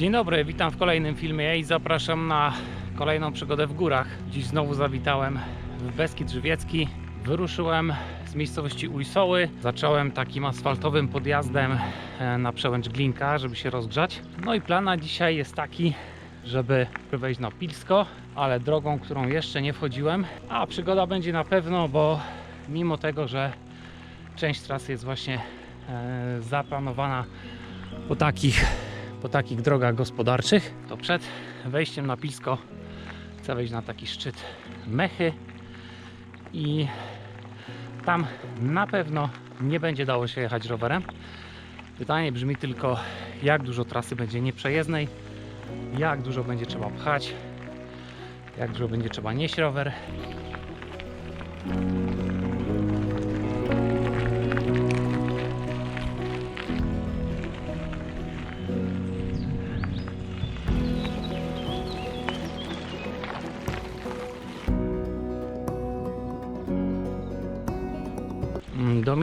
Dzień dobry, witam w kolejnym filmie i zapraszam na kolejną przygodę w górach. Dziś znowu zawitałem w Beskid Żywiecki. Wyruszyłem z miejscowości Ujsoły. Zacząłem takim asfaltowym podjazdem e, na przełęcz Glinka, żeby się rozgrzać. No i plan na dzisiaj jest taki, żeby wejść na Pilsko, ale drogą, którą jeszcze nie wchodziłem. A przygoda będzie na pewno, bo mimo tego, że część trasy jest właśnie e, zaplanowana po takich, po takich drogach gospodarczych, to przed wejściem na Pilsko chcę wejść na taki szczyt Mechy i tam na pewno nie będzie dało się jechać rowerem. Pytanie brzmi tylko, jak dużo trasy będzie nieprzejezdnej, jak dużo będzie trzeba pchać, jak dużo będzie trzeba nieść rower.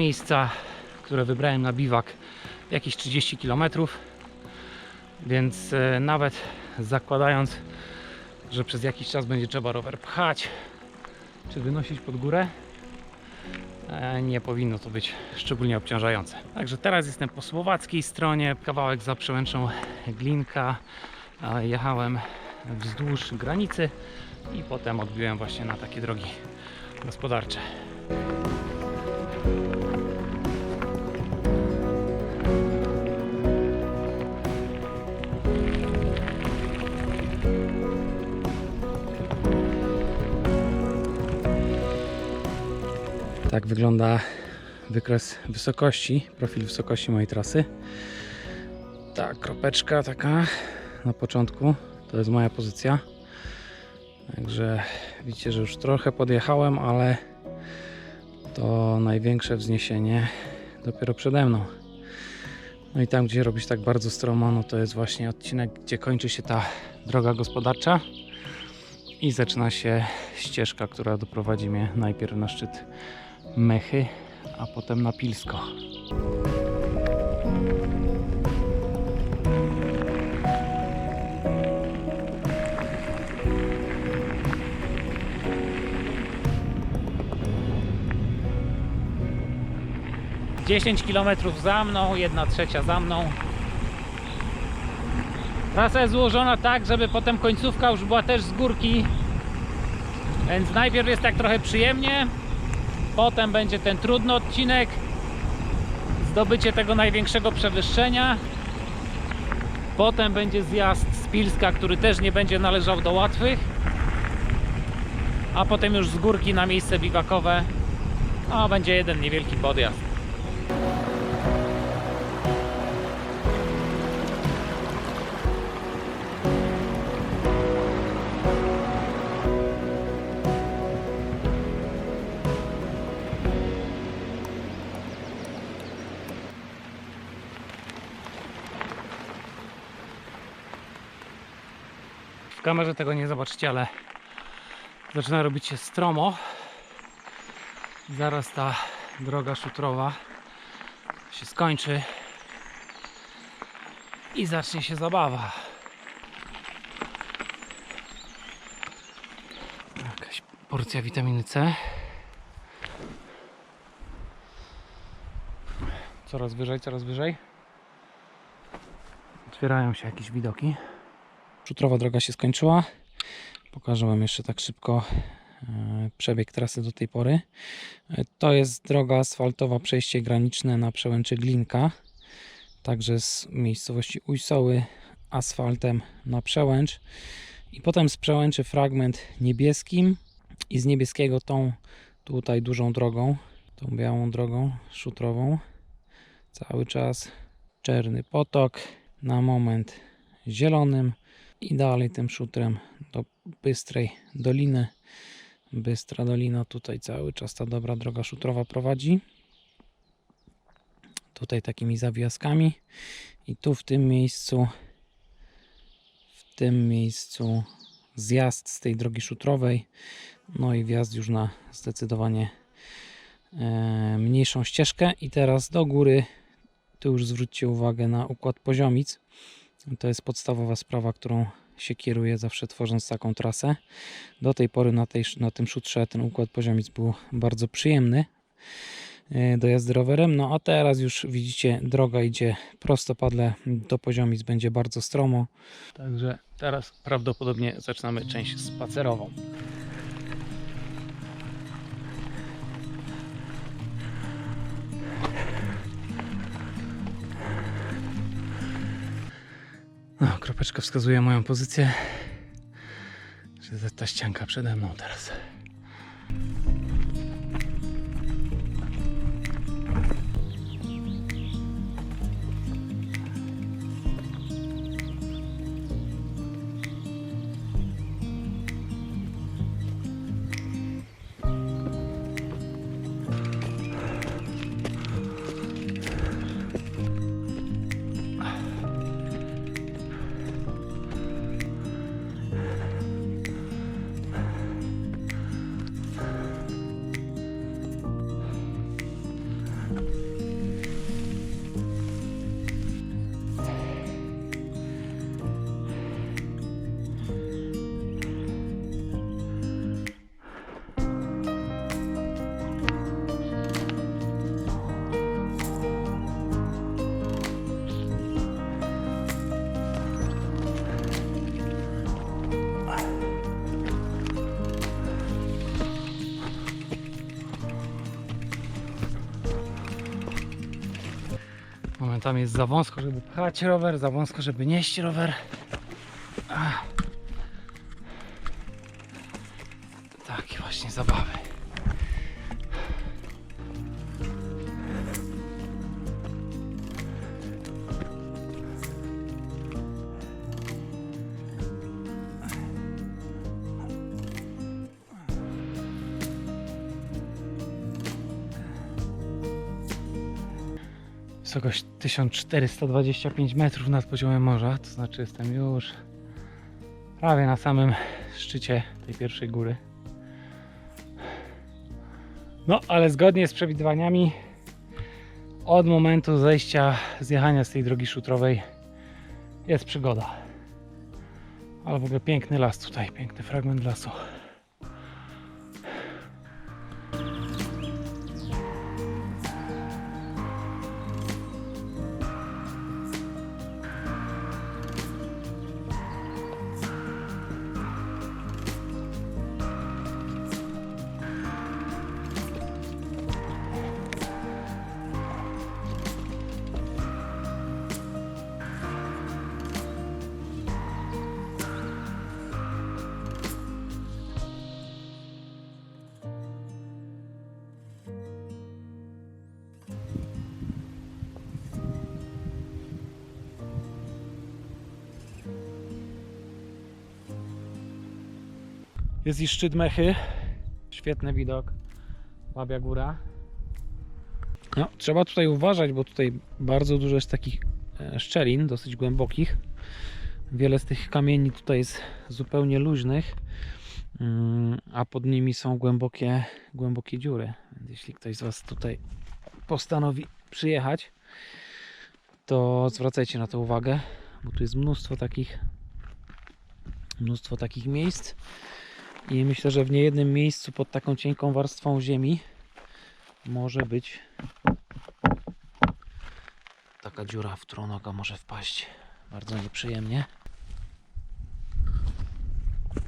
Miejsca, które wybrałem na biwak jakieś 30 km. Więc e, nawet zakładając, że przez jakiś czas będzie trzeba rower pchać czy wynosić pod górę, e, nie powinno to być szczególnie obciążające. Także teraz jestem po słowackiej stronie, kawałek za przełęczą Glinka. Jechałem wzdłuż granicy i potem odbiłem właśnie na takie drogi gospodarcze. Tak wygląda wykres wysokości, profil wysokości mojej trasy. Ta kropeczka taka na początku to jest moja pozycja. Także widzicie, że już trochę podjechałem, ale to największe wzniesienie dopiero przede mną. No i tam, gdzie robisz tak bardzo stromo, no to jest właśnie odcinek, gdzie kończy się ta droga gospodarcza i zaczyna się ścieżka, która doprowadzi mnie najpierw na szczyt Mechy, a potem na Pilsko. Dziesięć kilometrów za mną, jedna trzecia za mną. Trasa jest złożona tak, żeby potem końcówka już była też z górki. Więc najpierw jest tak trochę przyjemnie, Potem będzie ten trudny odcinek. Zdobycie tego największego przewyższenia. Potem będzie zjazd z Pilska, który też nie będzie należał do łatwych. A potem już z górki na miejsce biwakowe. A będzie jeden niewielki podjazd. Kamerze tego nie zobaczycie, ale zaczyna robić się stromo. Zaraz ta droga szutrowa się skończy i zacznie się zabawa. Jakaś porcja witaminy C. Coraz wyżej, coraz wyżej. Otwierają się jakieś widoki. Szutrowa droga się skończyła. Pokażę Wam jeszcze tak szybko e, przebieg trasy do tej pory. E, To jest droga asfaltowa, przejście graniczne na przełęczy Glinka. Także z miejscowości Ujsoły asfaltem na przełęcz. I potem z przełęczy fragment niebieskim i z niebieskiego tą tutaj dużą drogą, tą białą drogą szutrową. Cały czas czerny potok, na moment zielonym i dalej tym szutrem do Bystrej Doliny. Bystra Dolina, tutaj cały czas ta dobra droga szutrowa prowadzi. Tutaj takimi zawijaskami i tu w tym miejscu w tym miejscu zjazd z tej drogi szutrowej no i wjazd już na zdecydowanie e, mniejszą ścieżkę i teraz do góry tu już zwróćcie uwagę na układ poziomic To jest podstawowa sprawa, którą się kieruje zawsze tworząc taką trasę. Do tej pory na, tej, na tym szutrze ten układ poziomic był bardzo przyjemny e, do jazdy rowerem. No a teraz już widzicie, droga idzie prostopadle do poziomic, będzie bardzo stromo. Także teraz prawdopodobnie zaczynamy część spacerową. No, kropeczka wskazuje moją pozycję. Że ta- ścianka przede mną teraz. Momentami jest za wąsko, żeby pchać rower, za wąsko, żeby nieść rower. Takie właśnie zabawy. Wysokość 1425 metrów nad poziomem morza, to znaczy jestem już prawie na samym szczycie tej pierwszej góry. No, ale zgodnie z przewidywaniami od momentu zejścia, zjechania z tej drogi szutrowej jest przygoda. Ale w ogóle piękny las tutaj, piękny fragment lasu. Jest i szczyt Mechy. Świetny widok. Babia Góra. No, trzeba tutaj uważać, bo tutaj bardzo dużo jest takich e, szczelin, dosyć głębokich. Wiele z tych kamieni tutaj jest zupełnie luźnych, mm, a pod nimi są głębokie, głębokie dziury. Więc jeśli ktoś z Was tutaj postanowi przyjechać, to zwracajcie na to uwagę, bo tu jest mnóstwo takich mnóstwo takich miejsc. I myślę, że w niejednym miejscu pod taką cienką warstwą ziemi może być taka dziura, w którą noga może wpaść bardzo nieprzyjemnie.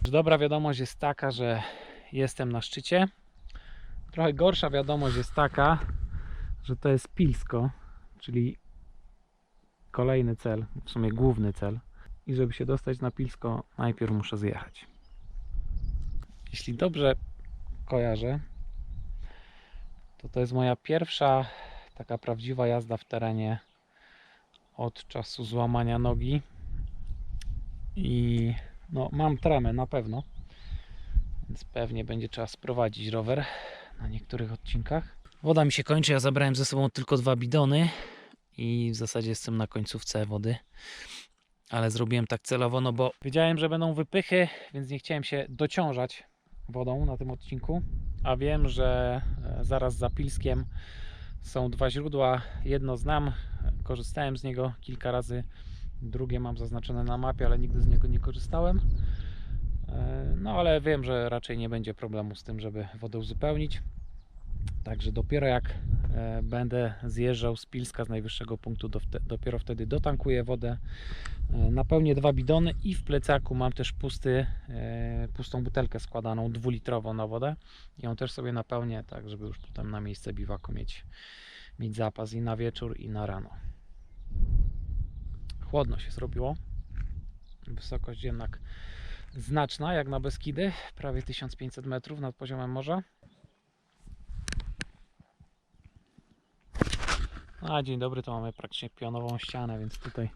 Dobra wiadomość jest taka, że jestem na szczycie. Trochę gorsza wiadomość jest taka, że to jest Pilsko, czyli kolejny cel, w sumie główny cel. I żeby się dostać na Pilsko, najpierw muszę zjechać. Jeśli dobrze kojarzę, to to jest moja pierwsza taka prawdziwa jazda w terenie od czasu złamania nogi. I no, mam tremę na pewno, więc pewnie będzie trzeba sprowadzić rower na niektórych odcinkach. Woda mi się kończy, ja zabrałem ze sobą tylko dwa bidony i w zasadzie jestem na końcówce wody. Ale zrobiłem tak celowo, no bo wiedziałem, że będą wypychy, więc nie chciałem się dociążać wodą na tym odcinku. A wiem, że e, zaraz za Pilskiem są dwa źródła. Jedno znam, korzystałem z niego kilka razy Drugie mam zaznaczone na mapie, ale nigdy z niego nie korzystałem. E, No ale wiem, że raczej nie będzie problemu z tym, żeby wodę uzupełnić. Także dopiero jak e, będę zjeżdżał z Pilska z najwyższego punktu, dopiero wtedy dotankuję wodę. E, napełnię dwa bidony i w plecaku mam też pusty, e, pustą butelkę składaną dwulitrową na wodę. Ją też sobie napełnię, tak żeby już potem na miejsce biwaku mieć, mieć zapas i na wieczór i na rano. Chłodno się zrobiło. Wysokość jednak znaczna jak na Beskidy, prawie 1500 metrów nad poziomem morza. A dzień dobry, to mamy praktycznie pionową ścianę, więc tutaj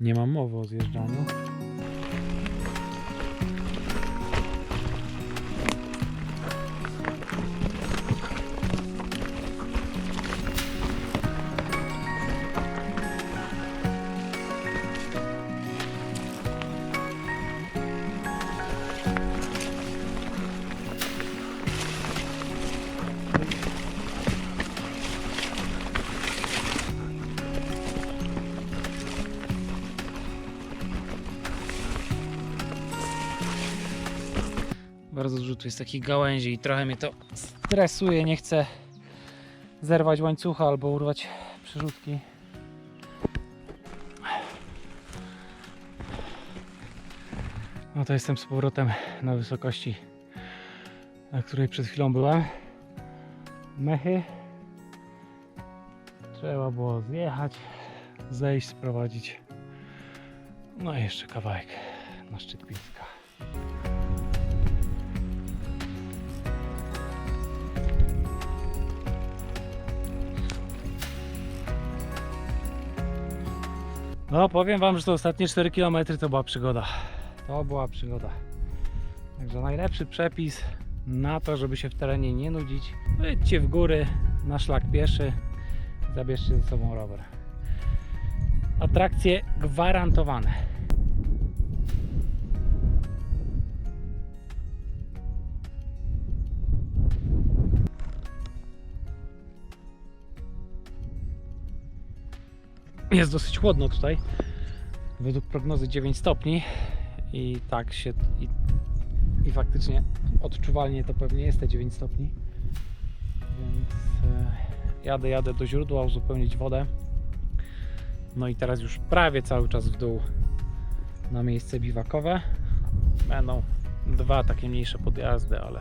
nie mam mowy o zjeżdżaniu. Jest takich gałęzi i trochę mnie to stresuje. Nie chcę zerwać łańcucha albo urwać przerzutki. No to jestem z powrotem na wysokości, na której przed chwilą byłem. Mechy. Trzeba było zjechać, zejść, sprowadzić. No i jeszcze kawałek na szczyt Pińska. No powiem wam, że te ostatnie 4 km to była przygoda. To była przygoda. Także najlepszy przepis na to, żeby się w terenie nie nudzić. Wyjdźcie w góry na szlak pieszy. Zabierzcie ze sobą rower. Atrakcje gwarantowane. Jest dosyć chłodno tutaj. Według prognozy 9 stopni i tak się i, i faktycznie odczuwalnie to pewnie jest te 9 stopni. Więc e, jadę, jadę do źródła uzupełnić wodę. No i teraz już prawie cały czas w dół na miejsce biwakowe. Będą dwa takie mniejsze podjazdy, ale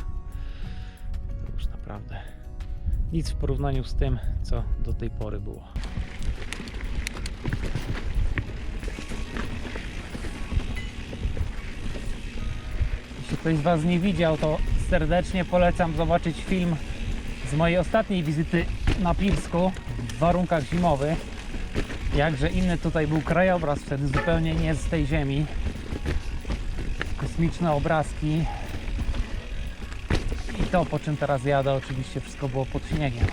to już naprawdę nic w porównaniu z tym, co do tej pory było. Jeśli ktoś z Was nie widział, to serdecznie polecam zobaczyć film z mojej ostatniej wizyty na Pilsku w warunkach zimowych. Jakże inny tutaj był krajobraz wtedy, zupełnie nie z tej ziemi. Kosmiczne obrazki. I to, po czym teraz jadę, oczywiście wszystko było pod śniegiem.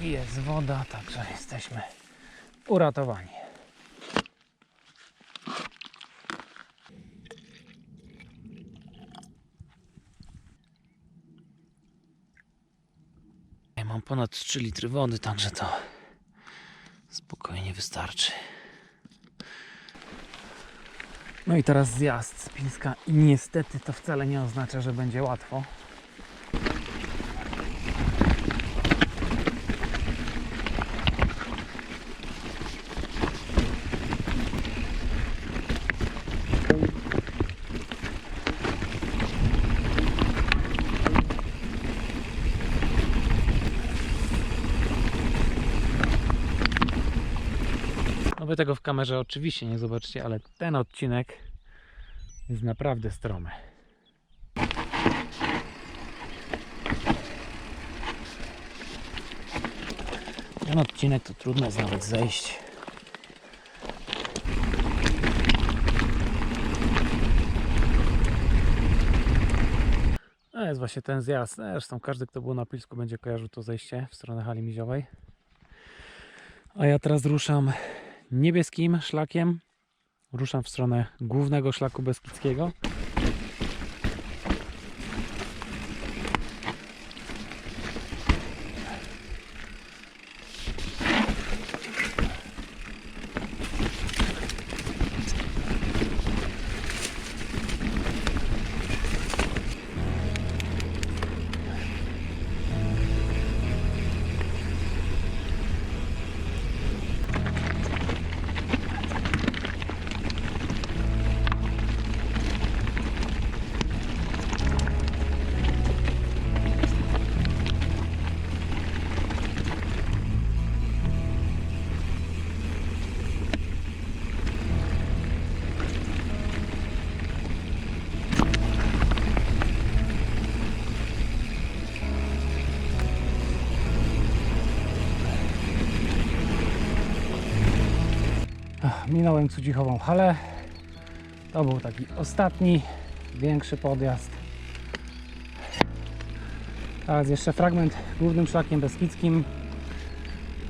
Jest woda, także jesteśmy uratowani. Ja mam ponad 3 litry wody, także to spokojnie wystarczy. No i teraz zjazd z Pińska i niestety to wcale nie oznacza, że będzie łatwo. Wy tego w kamerze oczywiście nie zobaczycie, ale ten odcinek jest naprawdę stromy. Ten odcinek to trudno jest nawet zejść. To jest właśnie ten zjazd. Zresztą każdy, kto był na Pilsku, będzie kojarzył to zejście w stronę hali miziowej. A ja teraz ruszam niebieskim szlakiem. Ruszam w stronę głównego szlaku beskidzkiego. Minąłem Cudzichową halę. To był taki ostatni, większy podjazd. Teraz jeszcze fragment głównym szlakiem beskidzkim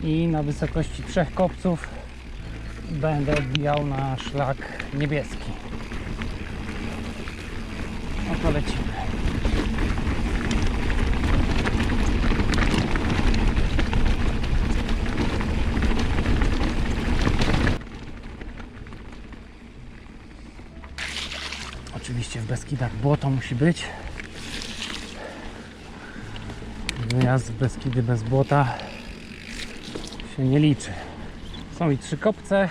i na wysokości trzech kopców będę wbijał na szlak niebieski. No to lecimy. Oczywiście w Beskidach błoto musi być. Wyjazd w Beskidy bez błota się nie liczy. Są i trzy kopce.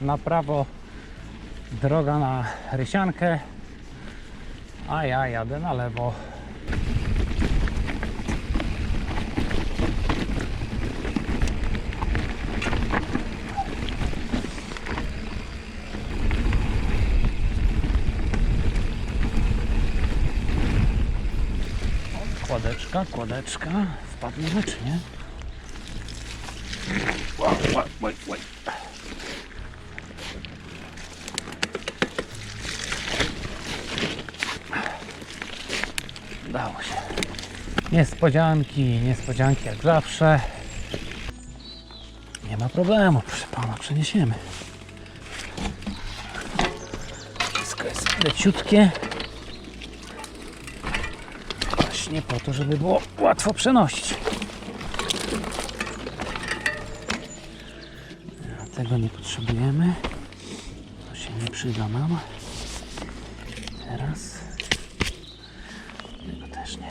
Na prawo droga na Rysiankę, a ja jadę na lewo. Kładeczka, kładeczka. Wpadniemy czy nie? Ła. Udało się. Niespodzianki, niespodzianki jak zawsze. Nie ma problemu, proszę pana, przeniesiemy. Wszystko jest leciutkie. Właśnie po to, żeby było łatwo przenosić. Tego nie potrzebujemy. To się nie przyda nam. Teraz. Tego też nie.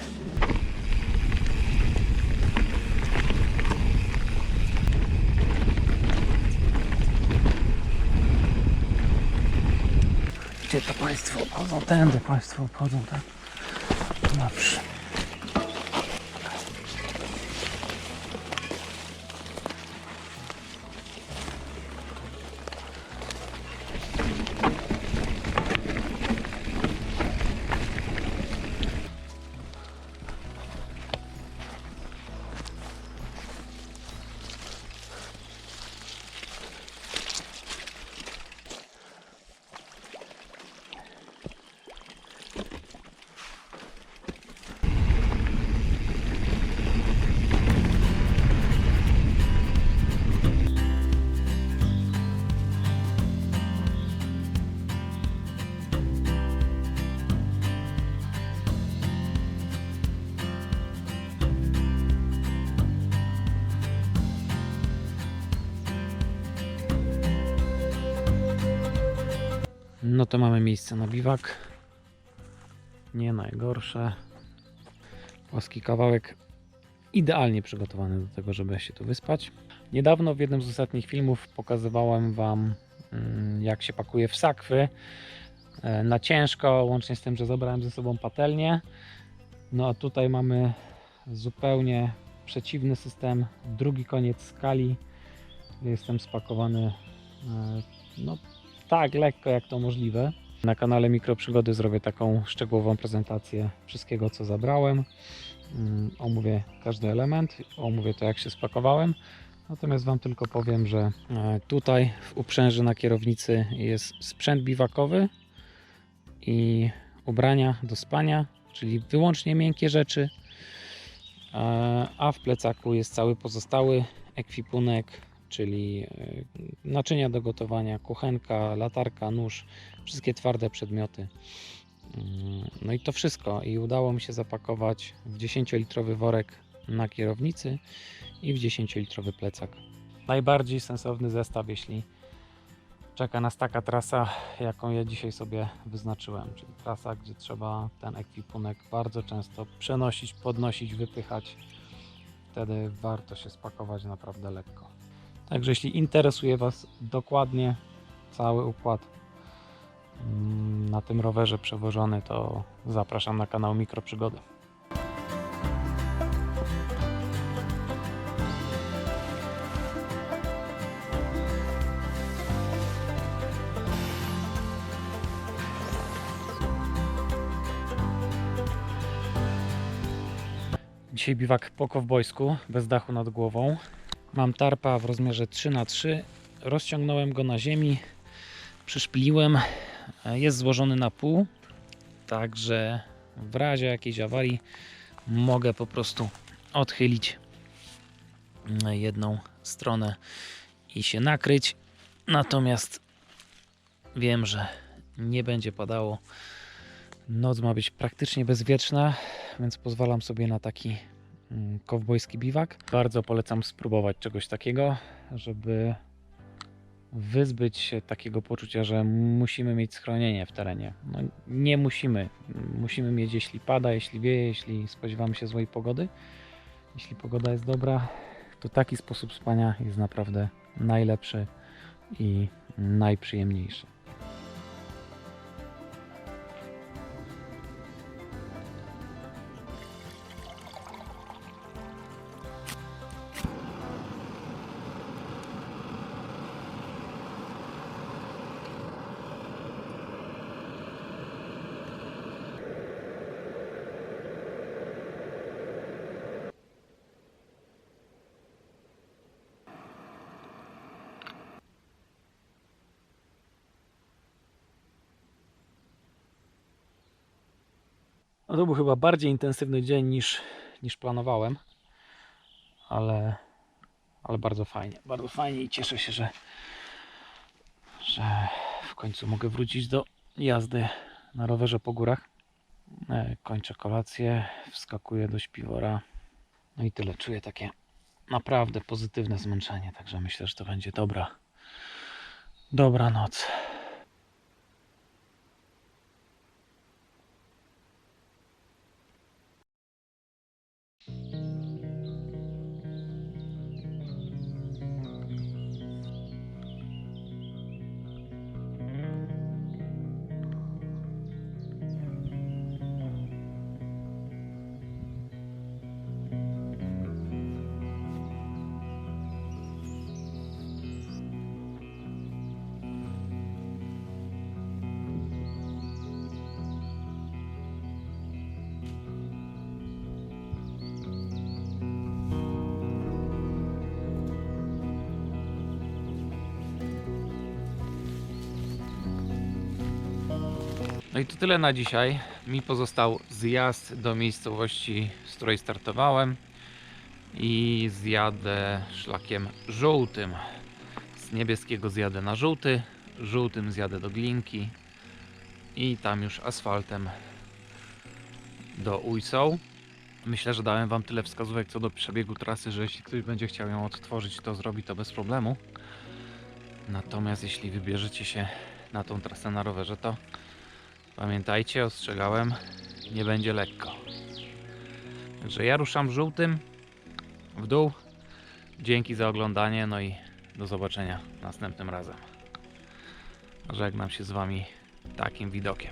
Gdzie to Państwo obchodzą? Tędy Państwo obchodzą, tak? Dobrze. No to mamy miejsce na biwak. Nie najgorsze. Płaski kawałek idealnie przygotowany do tego, żeby się tu wyspać. Niedawno w jednym z ostatnich filmów pokazywałem Wam, mm, jak się pakuje w sakwy e, na ciężko, łącznie z tym, że zabrałem ze sobą patelnię. No a tutaj mamy zupełnie przeciwny system, drugi koniec skali. Jestem spakowany e, no, tak lekko jak to możliwe. Na kanale Mikroprzygody zrobię taką szczegółową prezentację wszystkiego co zabrałem. Mm, Omówię każdy element, omówię to jak się spakowałem. Natomiast Wam tylko powiem, że e, tutaj w uprzęży na kierownicy jest sprzęt biwakowy i ubrania do spania, czyli wyłącznie miękkie rzeczy, E, a w plecaku jest cały pozostały ekwipunek, czyli e, naczynia do gotowania, kuchenka, latarka, nóż, wszystkie twarde przedmioty. Mm, No i to wszystko. I udało mi się zapakować w 10-litrowy worek na kierownicy i w 10-litrowy plecak. Najbardziej sensowny zestaw, jeśli czeka nas taka trasa, jaką ja dzisiaj sobie wyznaczyłem. Czyli trasa, gdzie trzeba ten ekwipunek bardzo często przenosić, podnosić, wypychać. Wtedy warto się spakować naprawdę lekko. Także jeśli interesuje Was dokładnie cały układ mm, na tym rowerze przewożony, to zapraszam na kanał Mikroprzygody. Dzisiaj biwak po kowbojsku, bez dachu nad głową. Mam tarpa w rozmiarze 3x3. Rozciągnąłem go na ziemi, przyszpiliłem. Jest złożony na pół, także w razie jakiejś awarii mogę po prostu odchylić jedną stronę i się nakryć. Natomiast wiem, że nie będzie padało. Noc ma być praktycznie bezwieczna, więc pozwalam sobie na taki kowbojski biwak. Bardzo polecam spróbować czegoś takiego, żeby wyzbyć się takiego poczucia, że musimy mieć schronienie w terenie. No, nie musimy. Musimy mieć, jeśli pada, jeśli wieje, jeśli spodziewamy się złej pogody. Jeśli pogoda jest dobra, to taki sposób spania jest naprawdę najlepszy i najprzyjemniejszy. No to był chyba bardziej intensywny dzień niż, niż planowałem, ale, ale bardzo fajnie, bardzo fajnie i cieszę się, że, że w końcu mogę wrócić do jazdy na rowerze po górach. E, Kończę kolację, wskakuję do śpiwora, no i tyle. Czuję takie naprawdę pozytywne zmęczenie, także myślę, że to będzie dobra, dobra noc. No i to tyle na dzisiaj. Mi pozostał zjazd do miejscowości, z której startowałem i zjadę szlakiem żółtym. Z niebieskiego zjadę na żółty, żółtym zjadę do Glinki i tam już asfaltem do Ujsoł. Myślę, że dałem Wam tyle wskazówek co do przebiegu trasy, że jeśli ktoś będzie chciał ją odtworzyć, to zrobi to bez problemu. Natomiast jeśli wybierzecie się na tą trasę na rowerze, to Pamiętajcie, ostrzegałem, nie będzie lekko. Także ja ruszam żółtym w dół. Dzięki za oglądanie, no i do zobaczenia następnym razem. Żegnam się z Wami takim widokiem.